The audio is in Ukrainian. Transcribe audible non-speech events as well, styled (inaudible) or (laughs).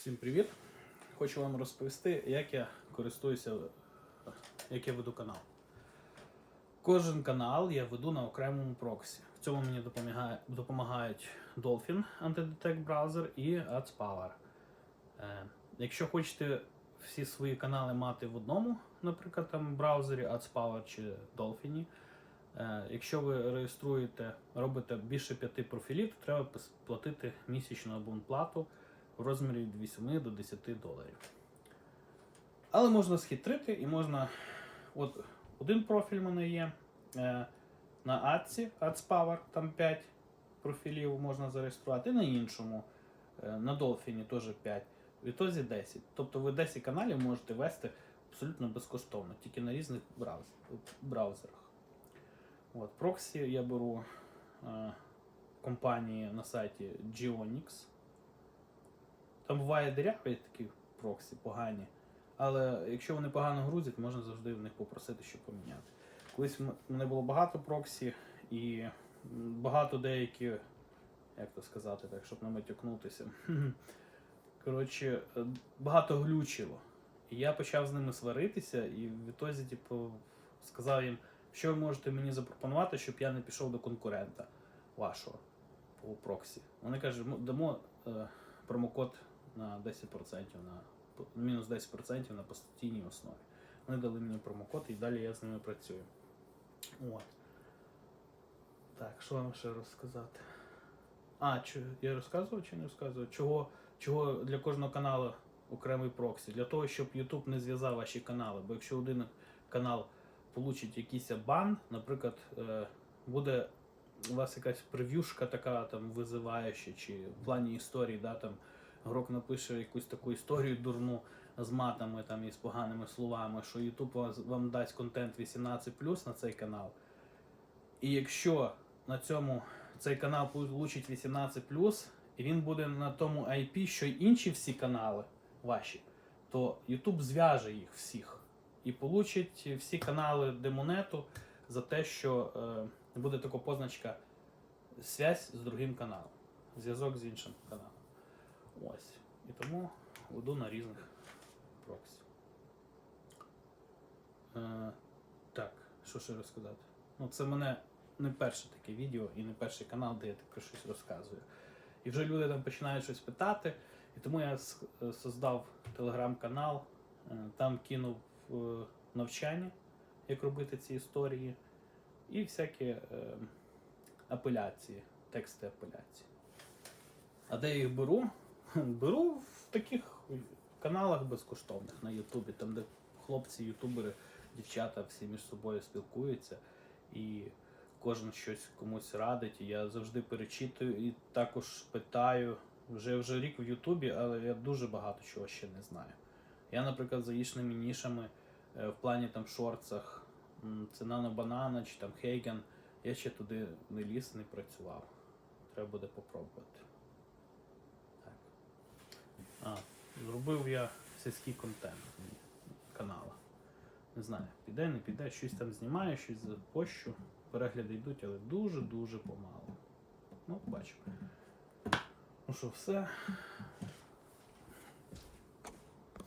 Всім привіт! Хочу вам розповісти, як я користуюся, як я веду канал. Кожен канал я веду на окремому проксі. В цьому мені допомагає, допомагають Dolphin Anti-Detect браузер і AdsPower. Е, якщо хочете всі свої канали мати в одному, наприклад, там браузері AdsPower чи Dolphin, е, якщо ви реєструєте, робите більше п'яти профілів, то треба платити місячну абонплату в розмірі від 8 до 10 доларів. Але можна схитрити і можна. От один профіль в мене є е, на Адсі, AdsPower, там 5 профілів можна зареєструвати, і на іншому, е, на Dolphin теж 5. В ітозі 10. Тобто ви 10 каналів можете вести абсолютно безкоштовно, тільки на різних брауз- браузерах. От, проксі я беру е, компанії на сайті Geonix. Там буває диряві такі проксі погані. Але якщо вони погано грузять, можна завжди в них попросити, щоб поміняти. Колись мене було багато проксі і багато деякі, як то сказати, так, щоб не матюкнутися. (laughs) Коротше, е, багато глючило. І я почав з ними сваритися, і в ітозі, типу, сказав їм, що ви можете мені запропонувати, щоб я не пішов до конкурента вашого по проксі. Вони кажуть, дамо е, промокод на 10%, на мінус 10% на постійній основі. Вони дали мені промокод і далі я з ними працюю. От. Так, що вам ще розказати? А, чи, я розказував чи не розказував? Чого, чого для кожного каналу окремий проксі? Для того, щоб YouTube не зв'язав ваші канали. Бо якщо один канал получить якийсь бан, наприклад, е, буде у вас якась прев'юшка така там визиваюча, чи в плані історії, да, там Грок напише якусь таку історію дурну з матами там і з поганими словами, що YouTube вам дасть контент 18 на цей канал. І якщо на цьому цей канал получить 18 і він буде на тому IP, що й інші всі канали ваші, то YouTube зв'яже їх всіх і получить всі канали демонету за те, що е, буде така позначка связь з другим каналом, зв'язок з іншим каналом. Тому веду на різних проксі. Е, так, що ще розказати? Ну, це мене не перше таке відео і не перший канал, де я таке щось розказую. І вже люди там починають щось питати. І тому я е, создав телеграм-канал, е, там кинув е, навчання, як робити ці історії, і всякі е, апеляції, тексти апеляції. А де я їх беру? (laughs) Беру в таких каналах безкоштовних на Ютубі, там, де хлопці, ютубери, дівчата всі між собою спілкуються і кожен щось комусь радить. Я завжди перечитую і також питаю. Вже вже рік в Ютубі, але я дуже багато чого ще не знаю. Я, наприклад, за їшними нішами е, в плані там шорцах, м, це Нано Банана чи там Хейген, я ще туди не ліз, не працював. Треба буде попробувати. А, зробив я сільський контент канала. Не знаю, піде, не піде, щось там знімаю, щось запощу. Перегляди йдуть, але дуже-дуже помало. Ну, бачимо. Ну що, все.